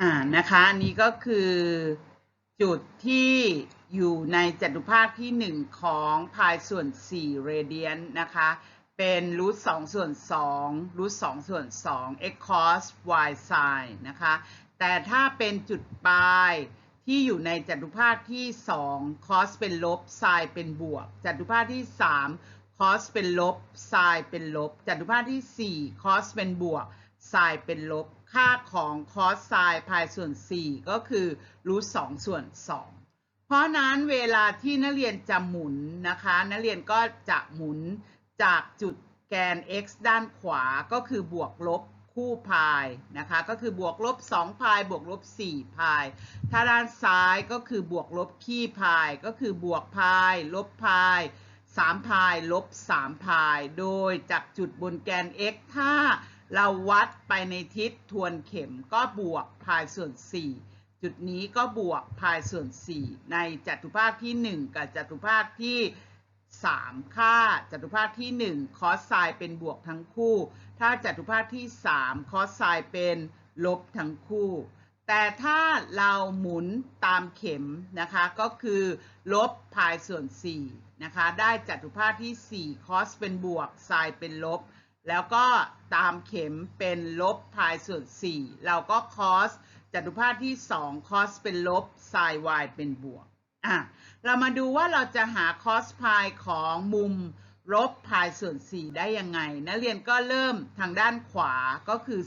อ่านะคะอันนี้ก็คือจุดที่อยู่ในจัตุภาคที่หนึ่งของพายส่วน4เรเดียนนะคะ เป็นรูท2ส่วน2รูท2ส่วน2 x cos y sin นะคะ แต่ถ้าเป็นจุดปลายที่อยู่ในจัตุภาคที่ 2 cos เป็นลบ sin เป็นบวก จัตุภาคที่ 3 cos เป็นลบ sin เป็นลบ จัตุภาคที่ 4 cos เป็นบวก sin เป็นลบ ค่าของ cos sin พายส่วน 4 ก็คือรูท2ส่วน 2 เพราะนั้นเวลาที่นักเรียนจะหมุนนะคะนักเรียนก็จะหมุนจากจุดแกน x ด้านขวาก็คือบวกลบคู่พายนะคะก็คือบวกลบ2พายบวกลบ4พาย ถ้าด้านซ้ายก็คือบวกลบขี้พาย ก็คือบวกพาย ลบพาย3พายลบ3พาย โดยจากจุดบนแกน x ถ้า เราวัดไปในทิศทวนเข็มก็บวกพายส่วน 4 จุดนี้ก็บวกพายส่วน 4 ในจัตุภาคที่ 1 กับจัตุภาคที่ 3 ค่าจัตุภาคที่ 1 คอสไซน์เป็นบวกทั้งคู่ ถ้าจัตุภาคที่ 3 คอสไซน์เป็นลบทั้งคู่ แต่ถ้าเราหมุนตามเข็มนะคะก็คือลบพายส่วน4นะคะได้จัตุภาคที่ 4 คอสเป็นบวกไซน์เป็นลบ แล้วก็ตามเข็มเป็นลบพายส่วน 4 เราก็คอสจัตุภาคที่ 2 คอสเป็นลบไซน์ y เป็นบวกอะเรามาดูว่าเราจะหาคอสพายของมุมลบพายส่วน 4 ได้ยังไงนักเรียนก็เริ่มทางด้านขวาก็คือ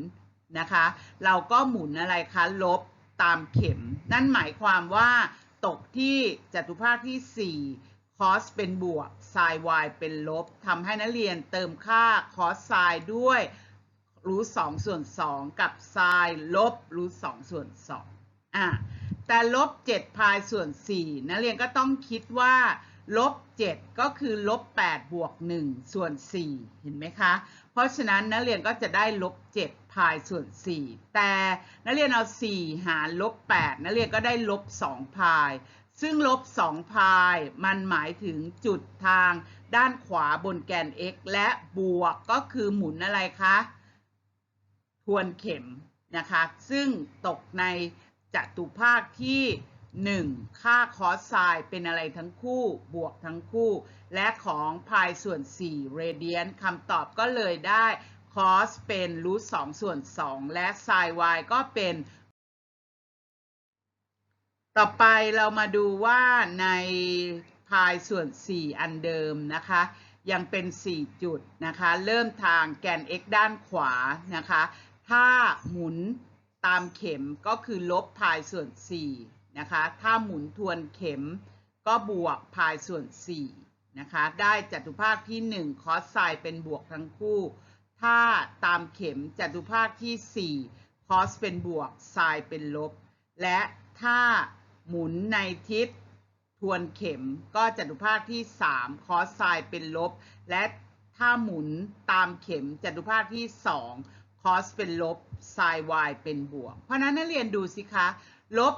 0 นะคะ เราก็หมุนอะไรคะ ลบตามเข็ม นั่นหมายความว่าตกที่จัตุภาคที่ 4 คอสเป็นบวกไซน์ y เป็นลบทำให้นักเรียนเติมค่าคอสไซน์ด้วยรูท2ส่วน2กับไซน์ลบรูท2ส่วน2อะแต่ลบ7พายส่วน4นักเรียนก็ต้องคิดว่าลบ7ก็คือลบ8บวก1ส่วน4เห็นไหมคะ เพราะฉะนั้นนักเรียนก็จะได้ลบ7พายส่วน4แต่นักเรียนเอา4หารลบ8นักเรียนก็ได้ลบ2พาย ซึ่งลบ2พายมันหมายถึงจุดทางด้านขวาบนแกน x และบวกก็คือหมุนอะไรคะทวนเข็มนะคะ ซึ่งตกในจัตุภาคที่ 1 ค่าคอสไซน์เป็นอะไรทั้งคู่บวกทั้งคู่ และของพายส่วน4เรเดียนคำตอบก็เลยได้คอสเป็นรูท2ส่วน 2 และไซน์ y ก็เป็น ต่อไปเรามาดูว่าในพายส่วน 4 อันเดิมนะคะ ยังเป็น 4 จุดนะคะ เริ่มทางแกน x ด้านขวานะคะ ถ้าหมุนตามเข็มก็คือลบพายส่วน 4 นะคะ ถ้าหมุนทวนเข็มก็บวกพายส่วน 4 นะคะ ได้จัตุภาคที่ 1 คอสไซน์เป็นบวกทั้งคู่ ถ้าตามเข็มจัตุภาคที่ 4 คอสเป็นบวกไซน์เป็นลบ และถ้า หมุนในทิศทวนเข็มก็จัตุภาคที่ 3 คอสไซน์เป็นลบ และถ้าหมุนตามเข็มจัตุภาคที่ 2 คอสเป็นลบไซน์ y เป็นบวก เพราะนั้นนักเรียนดูสิคะ ลบ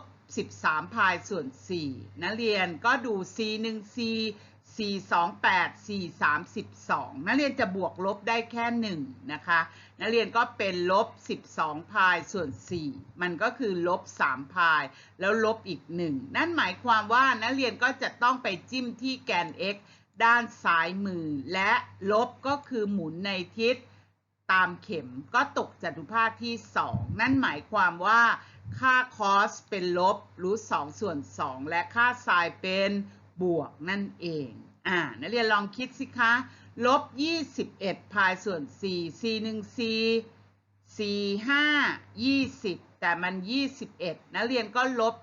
13 พายส่วน 4 นักเรียนก็ดู c 1 c 4 2 8 4 3 12 นักเรียนจะบวกลบได้แค่ 1 นะคะ นักเรียนก็เป็นลบ 12 พายส่วน 4 มันก็คือลบ 3 พาย แล้วลบอีก 1 นั่นหมายความว่านักเรียนก็จะต้องไปจิ้มที่แกน x ด้านซ้ายมือ และลบก็คือหมุนในทิศตามเข็มก็ตกจัตุภาคที่ 2 นั่นหมายความว่าค่าคอสเป็นลบรูท2ส่วน 2 และค่าไซน์เป็นบวกนั่นเอง อ่านักเรียนลองคิดสิคะลบ21พายส่วน 4 c 1 c 4 5 20 แต่มัน 21 นักเรียนก็ลบ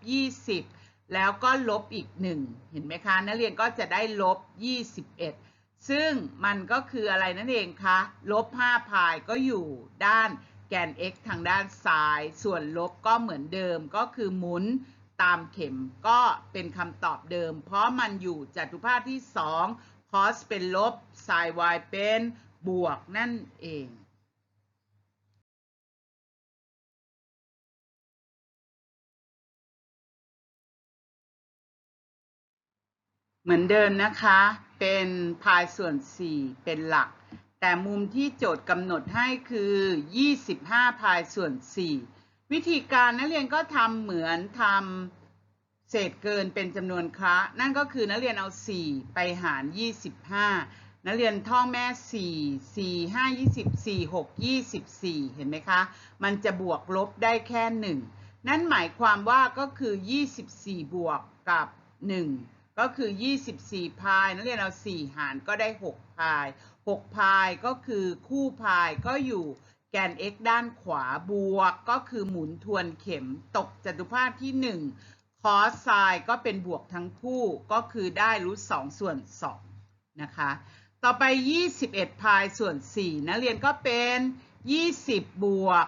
20 แล้วก็ลบอีก 1 เห็นไหมคะ นักเรียนก็จะได้ลบ 21 ซึ่งมันก็คืออะไรนั่นเองคะลบ5พายก็อยู่ด้านแกน x ทางด้านซ้าย ส่วนลบก็เหมือนเดิมก็คือหมุน ตามเข็มก็เป็นคำตอบเดิม เพราะมันอยู่จัตุภาคที่ 2 cos เป็นลบ sin y เป็นบวกนั่นเองเหมือนเดิมนะคะ เป็นพายส่วน 4 เป็นหลัก แต่มุมที่โจทย์กำหนดให้คือ 25พายส่วน 4 วิธีการนักเรียนก็ทำเหมือนทำเศษเกินเป็นจำนวนคระนั่นก็คือนักเรียนเอา 4 ไปหาร 25 นักเรียนท่องแม่ 4 4 5 20 4 6 24 เห็นไหมคะ มันจะบวกลบได้แค่ 1 นั่นหมายความว่าก็คือ 24 บวกกับ 1 ก็คือ 24 พาย นักเรียนเอา 4 หารก็ได้ 6 พาย 6 พายก็คือคู่พายก็อยู่ แกน x ด้านขวาบวกก็คือหมุนทวนเข็มตกจัตุภาคที่ 1 คอสไซน์ก็เป็นบวกทั้งคู่ก็คือได้รูท2ส่วน2นะคะ ต่อไป 21พายส่วน4นักเรียนก็เป็น 20 บวก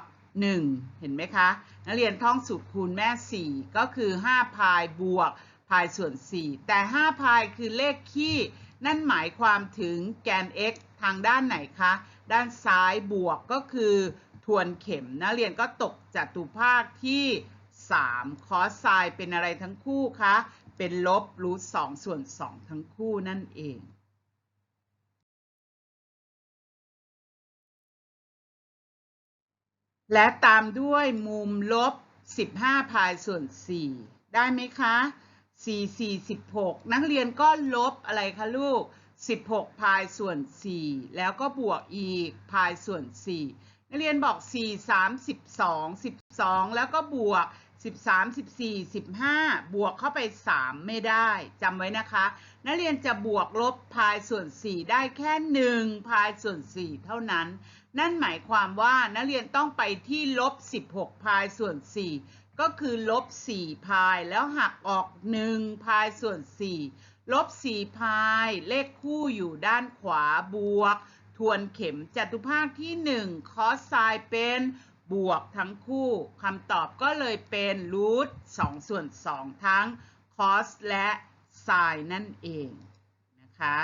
1 เห็นไหมคะ นักเรียนท่องสูตรคูณแม่ 4 ก็คือ 5 พายบวกพายส่วน 4 แต่ 5 พายคือเลขคี่ นั่นหมายความถึงแกน x ทางด้านไหนคะ ด้านซ้ายบวกก็คือทวนเข็มนักเรียนก็ตกจัตุภาคที่ 3 คอสไซน์เป็นอะไรทั้งคู่คะ เป็นลบรูท2ส่วน2ทั้งคู่นั่นเองและตามด้วยมุมลบ 15 พายส่วน 4 ได้ไหมคะ 4 4 16 นักเรียนก็ลบอะไรคะลูก 16 พายส่วน 4 แล้วก็บวกอีกพายส่วน 4 นักเรียนบอก 4 3 12 12 แล้วก็บวก 13 14 15 บวกเข้าไป 3 ไม่ได้จำไว้นะคะ นักเรียนจะบวกลบพายส่วน 4 ได้แค่ 1 พายส่วน 4 เท่านั้น นั่นหมายความว่านักเรียนต้องไปที่ลบ 16 พายส่วน 4 ก็คือลบ 4 พายแล้วหักออก 1 พายส่วน 4 ลบ4พาย เลขคู่อยู่ด้านขวาบวก ทวนเข็มจัตุภาคที่ 1 คอสไซเป็นบวกทั้งคู่คำตอบก็เลยเป็นรูท2ส่วน 2 ทั้งคอสและไซน์นั่นเองนะคะ